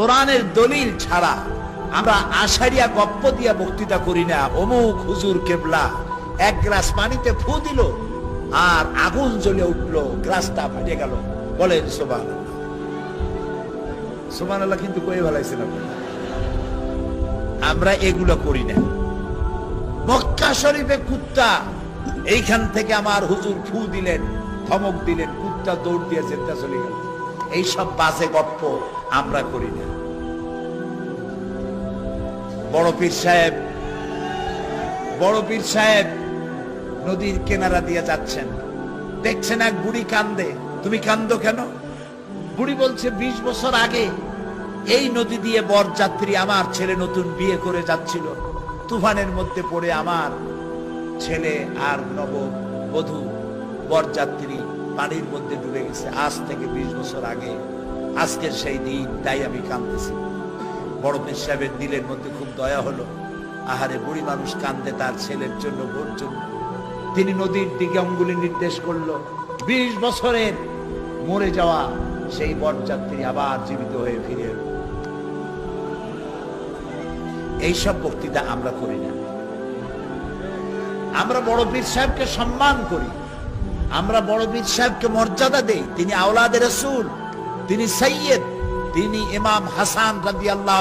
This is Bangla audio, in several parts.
কোরআনের দলিল ছাড়া আমরা আষাঢ়িয়া গপ্প দিয়া বক্তৃতা করি না। অমুক হুজুর কেবলা, এক গ্লাস পানিতে ফু দিল আর আগুন জ্বলে উঠল, গ্লাসটা ফাটে গেল। বলেন সোবান সোমান আল্লাহ কিন্তু কয়ে ভালাইছেন আমরা এগুলো করি না। মক্কা শরীফে কুত্তা, এইখান থেকে আমার হুজুর ফু দিলেন, ধমক দিলেন, কুত্তা দৌড় দিয়ে চিন্তা চলে গেল। এইসব বাজে গপ্প আমরা করি না। বড় পীর সাহেব, বড় পীর সাহেব নদীর কেনারা দিয়ে যাচ্ছেন। দেখছেন এক বুড়ি কান্দে। তুমি কান্দো কেন? বুড়ি বলছে, বিশ বছর আগে এই নদী দিয়ে বরযাত্রী আমার ছেলে নতুন বিয়ে করে যাচ্ছিল। তুফানের মধ্যে পড়ে আমার ছেলে আর নব বধূ বরযাত্রী পানির মধ্যে ডুবে গেছে। আজ থেকে বিশ বছর আগে, আজকের সেই দিন, তাই আমি কাঁদতেছি। বড় পীর সাহেবের দিলের মধ্যে খুব দয়া হলো। আহারে, বুড়ি মানুষ কান্দে তার ছেলের জন্য, বোর জন্য। তিনি নদীর দিকে অঙ্গুলি নির্দেশ করল, বিশ বছরের মরে যাওয়া সেই বরযাত্রী আবার জীবিত হয়ে ফিরে এলো। এইসব বক্তৃতা আমরা করি না। আমরা বড় পীর সাহেবকে সম্মান করি। আমরা বড় পীর সাহেবকে মর্যাদা দেই। তিনি আওলাদের রসুল, তিনি সৈয়দ তিনি ইমাম হাসান রাদি আল্লাহ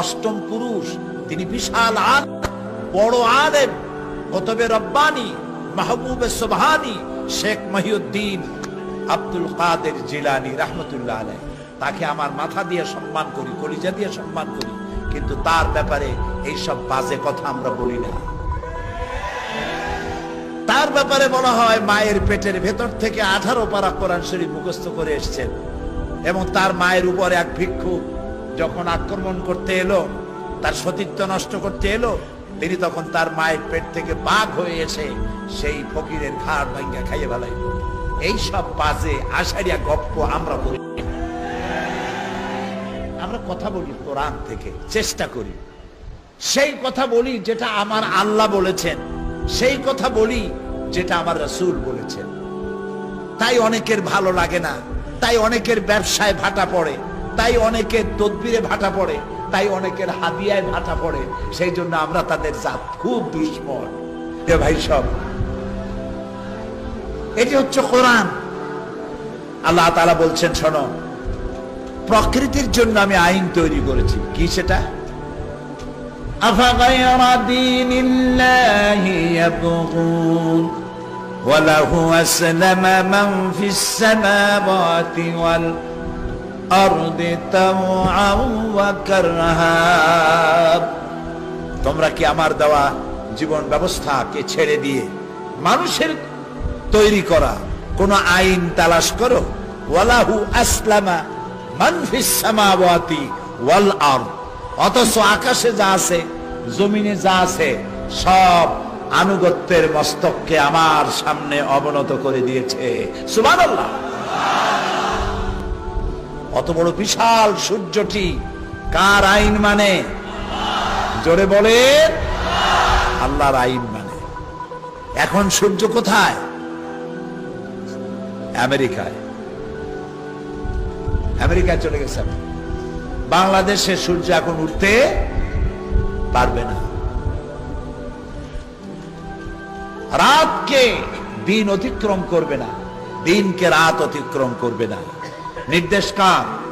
অষ্টম পুরুষ, তিনি বিশাল আল, বড় আলেম। কতবে রব্বানি, মাহবুবে সোবহানি, শেখ মহিউদ্দিন আব্দুল কাদের জিলানি রহমতুল্লাহ আলাই তাকে আমার মাথা দিয়ে সম্মান করি, কলিজা দিয়ে সম্মান করি, কিন্তু তার ব্যাপারে এইসব বাজে কথা আমরা বলি না। তার ব্যাপারে বলা হয় মায়ের পেটের ভেতর থেকে আঠারো পারা কোরআন শরীফ মুখস্থ করে এসছেন এবং তার মায়ের উপর এক ভিক্ষু যখন আক্রমণ করতে এলো, তার সতীত্ব নষ্ট করতে এলো, তিনি তখন তার মায়ের পেট থেকে বাঘ হয়ে এসে সেই ফকিরের ঘাড় ভাঙ্গা খাইয়ে ফেলাইল এইসব বাজে আষাঢ়িয়া গপ্প আমরা বলি আমরা কথা বলি কোরআন থেকে, চেষ্টা করি। সেই কথা বলি যেটা আমার আল্লাহ বলেছেন। সেই কথা বলি যেটা আমার রসুল বলেছেন। তাই অনেকের ভালো লাগে না, তাই অনেকের ব্যবসায় ভাটা পড়ে, তাই অনেকের তদবিরে ভাটা পড়ে, তাই অনেকের হাদিয়ায় ভাটা পড়ে, সেই জন্য আমরা তাদের জাত খুব দুশ্মন। ভাই সব, এটি হচ্ছে কোরআন। আল্লাহ তালা বলছেন, শোনো, প্রকৃতির জন্য আমি আইন তৈরি করেছি। কি সেটা? أفغير دين الله يبغون وله أسلم من في السماوات والأرض طوعا وكرها তোমরা কি আমার দেওয়া জীবন ব্যবস্থাকে ছেড়ে দিয়ে মানুষের তৈরি করা কোন আইন তালাশ করো ওয়ালাহু আসলামা মানফিস সামাওয়াতি ওয়াল আরদ অথচ আকাশে যা আছে, জমিনে যা আছে, সব আনুগত্যের মস্তককে আমার সামনে অবনত করে দিয়েছে। সুবহানাল্লাহ। অত বড় বিশাল সূর্যটি কার আইন মানে? জোরে বলেন, আল্লাহর আইন মানে। এখন সূর্য কোথায়? আমেরিকায়। আমেরিকায় চলে গেছে। বাংলাদেশে সূর্য এখন উঠতে পারবে না। রাতকে দিন অতিক্রম করবে না। দিনকে রাত অতিক্রম করবে না। নির্দেশ কার?